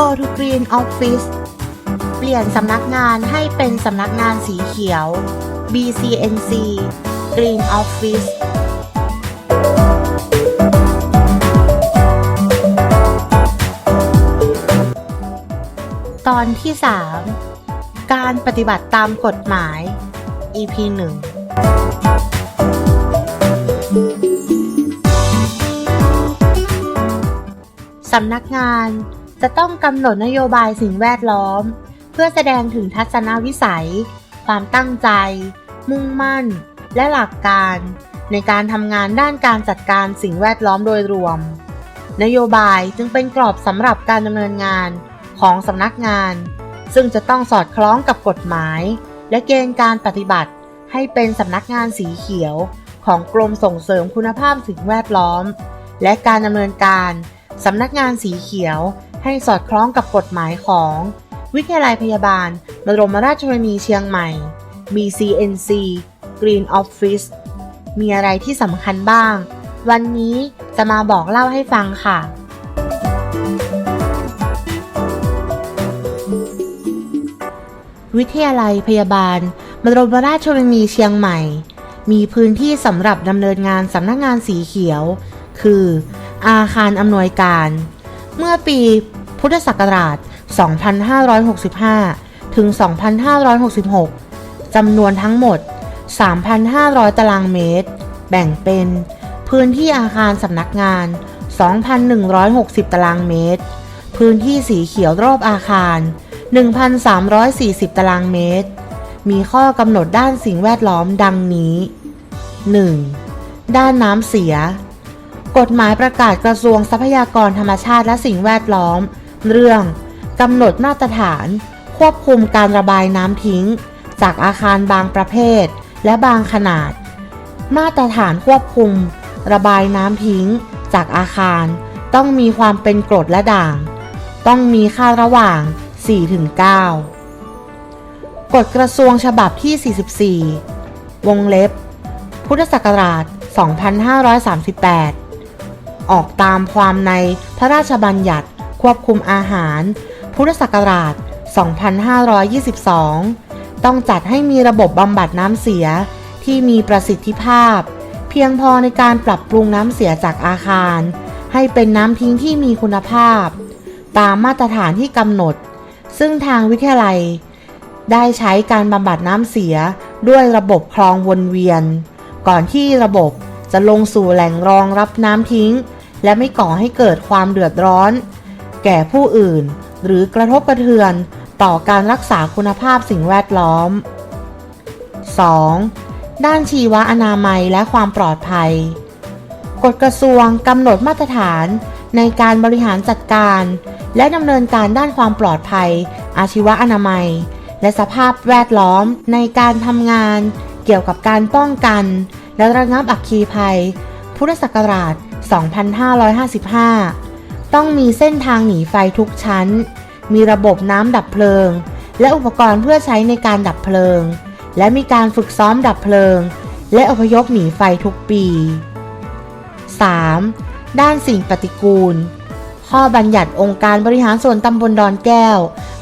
Go to Green Office เปลี่ยนสำนักงานให้เป็นสำนักงานสีเขียว BCNC Green Office ตอนที่ 3 การปฏิบัติตามกฎหมาย EP 1สำนักงาน จะต้องกำหนดนโยบายสิ่งแวดล้อม เพื่อแสดงถึงทัศนวิสัย ความตั้งใจ มุ่งมั่น และหลักการ ในการทำงานด้านการจัดการสิ่งแวดล้อมโดยรวม นโยบายจึงเป็นกรอบสำหรับการดำเนินงานของสำนักงาน ซึ่งจะต้องสอดคล้องกับกฎหมาย และเกณฑ์การปฏิบัติ ให้เป็นสำนักงานสีเขียว ของกรมส่งเสริมคุณภาพสิ่งแวดล้อม และการดำเนินการสำนักงานสีเขียว ให้สอดคล้องกับกฎหมายของ วิทยาลัยพยาบาลบรมราชชนนีเชียงใหม่ BCNC Green Office มีอะไรที่สำคัญบ้าง วันนี้จะมาบอกเล่าให้ฟังค่ะ วิทยาลัยพยาบาลบรมราชชนนีเชียงใหม่ มีพื้นที่สำหรับดำเนินงานสำนักงานสีเขียว คือ อาคารอำนวยการ เมื่อปี พุทธศักราช 2565 ถึง 2566 จำนวนทั้งหมด 3,500 ตารางเมตร แบ่งเป็น พื้นที่อาคารสำนักงาน 2,160 ตารางเมตร พื้นที่สีเขียวรอบอาคาร 1,340 ตารางเมตร มีข้อกำหนดด้านสิ่งแวดล้อมดังนี้ 1. ด้านน้ำเสียกฎหมายประกาศกระทรวงทรัพยากรธรรมชาติและสิ่งแวดล้อม เรื่องกำหนดมาตรฐาน ควบคุมการระบายน้ำทิ้ง จากอาคารบางประเภท และบางขนาด มาตรฐานควบคุม ระบายน้ำทิ้ง จากอาคาร ต้องมีความเป็นกรดและด่าง ต้องมีค่าระหว่าง 4-9 กฎกระทรวงฉบับที่ 44 วงเล็บ พุทธศักราช 2538 ออกตามความในพระราชบัญญัติ ควบคุมอาหาร พุทธศักราช 2522 ต้องจัดให้มีระบบบำบัดน้ำเสียที่มีประสิทธิภาพ เพียงพอในการปรับปรุงน้ำเสียจากอาคาร ให้เป็นน้ำทิ้งที่มีคุณภาพ ตามมาตรฐานที่กำหนด ซึ่งทางวิทยาลัย ได้ใช้การบำบัดน้ำเสียด้วยระบบคลองวนเวียน ก่อนที่ระบบจะลงสู่แหล่งรองรับน้ำทิ้ง และไม่ก่อให้เกิดความเดือดร้อน แก่ผู้อื่น หรือกระทบกระเทือนต่อการรักษาคุณภาพสิ่งแวดล้อม 2. ด้านชีวอนามัยและความปลอดภัย กฎกระทรวงกำหนดมาตรฐานในการบริหารจัดการ และดำเนินการด้านความปลอดภัย อาชีวอนามัย และสภาพแวดล้อมในการทำงานเกี่ยวกับการป้องกัน และระงับอัคคีภัย พุทธศักราช 2555 ต้องมีเส้นทางหนีไฟทุกชั้น มีระบบน้ำดับเพลิง และอุปกรณ์เพื่อใช้ในการดับเพลิง และมีการฝึกซ้อมดับเพลิง และอพยพหนีไฟทุกปี 3. ด้านสิ่งปฏิกูล ข้อบัญญัติองค์การบริหารส่วนตำบลดอนแก้ว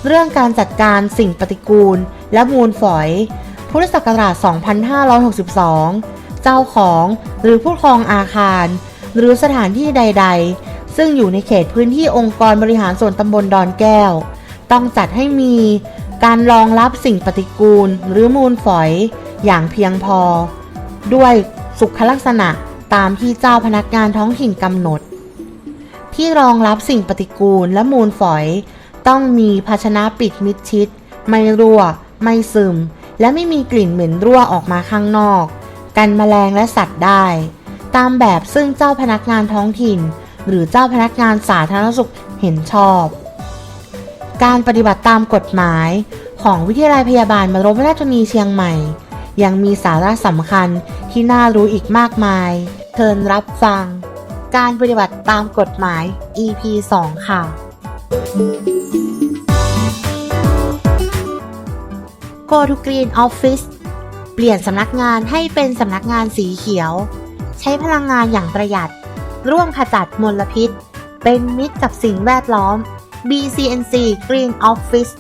เรื่องการจัดการสิ่งปฏิกูล และมูลฝอย พุทธศักราช 2562 เจ้าของหรือผู้ครองอาคาร หรือสถานที่ใด ๆ ซึ่งอยู่ในเขตพื้นที่องค์กรบริหารส่วนตำบลดอนแก้ว ต้องจัดให้มีการรองรับสิ่งปฏิกูลหรือมูลฝอยอย่างเพียงพอ ด้วยสุขลักษณะตามที่เจ้าพนักงานท้องถิ่นกำหนด ที่รองรับสิ่งปฏิกูลและมูลฝอย ต้องมีภาชนะปิดมิดชิด ไม่รั่ว ไม่ซึม และไม่มีกลิ่นเหม็นรั่วออกมาข้างนอก กันแมลงและสัตว์ได้ ตามแบบซึ่งเจ้าพนักงานท้องถิ่น หรือเจ้าพนักงานสาธารณสุขเห็นชอบ การปฏิบัติตามกฎหมายของวิทยาลัยพยาบาลบรมราชนนีเชียงใหม่ ยังมีสาระสำคัญที่น่ารู้อีกมากมายเชิญรับฟัง การปฏิบัติตามกฎหมาย EP 2 ค่ะ Go to Green Office เปลี่ยนสำนักงานให้เป็นสำนักงานสีเขียว ใช้พลังงานอย่างประหยัด ร่วมขจัดมลพิษ เป็นมิตรกับสิ่งแวดล้อม BCNC Green Office